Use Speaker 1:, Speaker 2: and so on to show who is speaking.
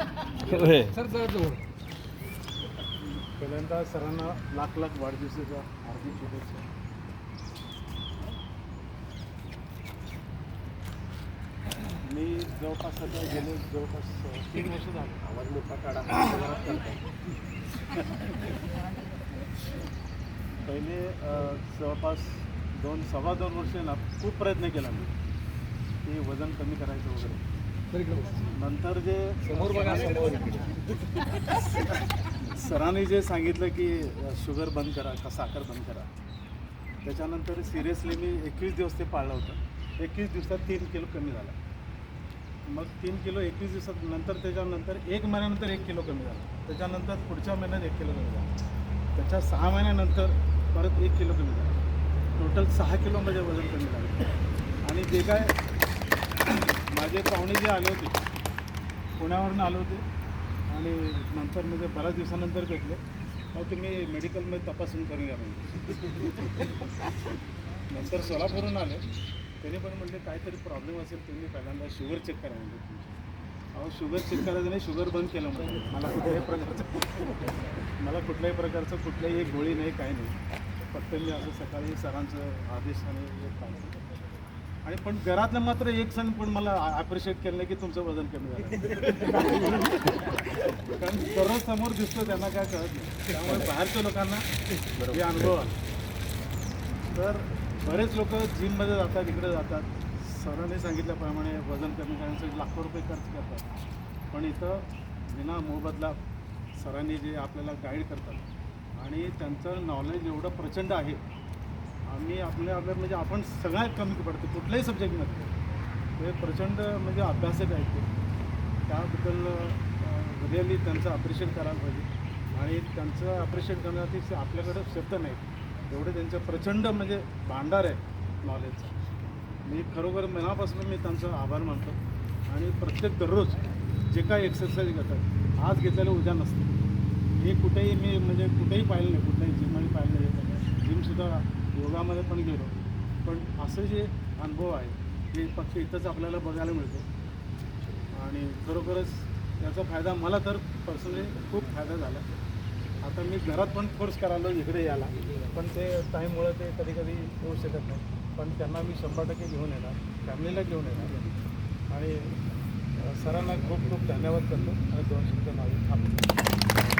Speaker 1: होय.
Speaker 2: सर जरा जवळ
Speaker 3: पहिल्यांदा सरांना लाख लाख वाढदिवसाच्या हार्दिक शुभेच्छा. मी जवळपास आता गेले जवळपास तीन वर्ष झाले. आवाज मोठा काढा. पहिले अ, जवळपास दोन सव्वा दोन वर्ष ना खूप प्रयत्न केला मी. की वजन कमी करायचं वगैरे. नंतर जे
Speaker 2: समोर बघा
Speaker 3: सरांनी जे सांगितलं की शुगर बंद करा का साखर बंद करा. त्याच्यानंतर सिरियसली मी एकवीस दिवस ते पाळलं होतं. एकवीस दिवसात तीन किलो कमी झाला. मग तीन किलो एकवीस दिवसात नंतर त्याच्यानंतर एक महिन्यानंतर एक किलो कमी झाला. त्याच्यानंतर पुढच्या महिन्यात एक किलो कमी झाला. त्याच्या सहा महिन्यानंतर परत एक किलो कमी झाला. टोटल सहा किलो माझे वजन कमी झालं. आणि जे काय माझे पाहुणे जे आले होते पुण्यावरून आले होते आणि नंतर म्हणजे बऱ्याच दिवसानंतर भेटले. मग तुम्ही मेडिकलमध्ये तपासून करून घ्या म्हणजे नंतर सोलापूरहून आले. त्याने पण म्हणजे काहीतरी प्रॉब्लेम असेल तुम्ही पहिल्यांदा शुगर चेक करा म्हणजे तुमची. अहो शुगर चेक करायचं नाही शुगर बंद केलं म्हणजे मला कुठल्याही प्रकारचं मला कुठल्याही प्रकारचं कुठल्याही एक गोळी नाही काही नाही. फक्त मी असं सकाळी सरांचं आदेश आणि पण घरातलं मात्र एक सण पण मला अप्रिशिएट केलं की तुमचं वजन कमी झालं. कारण दररोज समोर दिसतो त्यांना काय कळत नाही. त्यामुळे बाहेरच्या लोकांना हे अनुभव आला तर बरेच लोक जिममध्ये जातात इकडे जातात. सरांनी सांगितल्याप्रमाणे वजन कमी करण्यासाठी लाखो रुपये खर्च करतात. पण इथं विना मोबदला सरांनी जे आपल्याला गाईड करतात. आणि त्यांचं नॉलेज एवढं प्रचंड आहे आम्ही आपल्या आपल्या म्हणजे आपण सगळ्यात कमी पडतो कुठल्याही सब्जेक्टमध्ये ते प्रचंड म्हणजे अभ्यासक आहेत ते. त्याबद्दल रिअली त्यांचं अप्रिशिएट करायला पाहिजे. आणि त्यांचं अप्रिशिएट करण्यासाठी आपल्याकडे शब्द नाही एवढे त्यांचं प्रचंड म्हणजे भांडार आहे नॉलेजचं मी खरोखर मनापासून मी त्यांचा आभार मानतो. आणि प्रत्येक दररोज जे काही एक्सरसाइज घेतात आज घेतलेलं उद्या नसतं. हे कुठेही मी म्हणजे कुठेही पाहिलं नाही कुठल्याही जिममध्ये पाहिलं नाही. जिमसुद्धा योगामध्ये पण गेलो. पण असं जे अनुभव आहे ते फक्त इथंच आपल्याला बघायला मिळतो आणि खरोखरच त्याचा फायदा मला तर पर्सनली खूप फायदा झाला. आता मी घरात पण फोर्स करायला इकडे यायला पण ते टाईममुळं ते कधी कधी होऊ शकत नाही. पण त्यांना मी शंभर टक्के घेऊन येणार फॅमिलीला घेऊन येणार. आणि सरांना खूप खूप धन्यवाद करतो. आणि दोन शब्द माझे थांबतो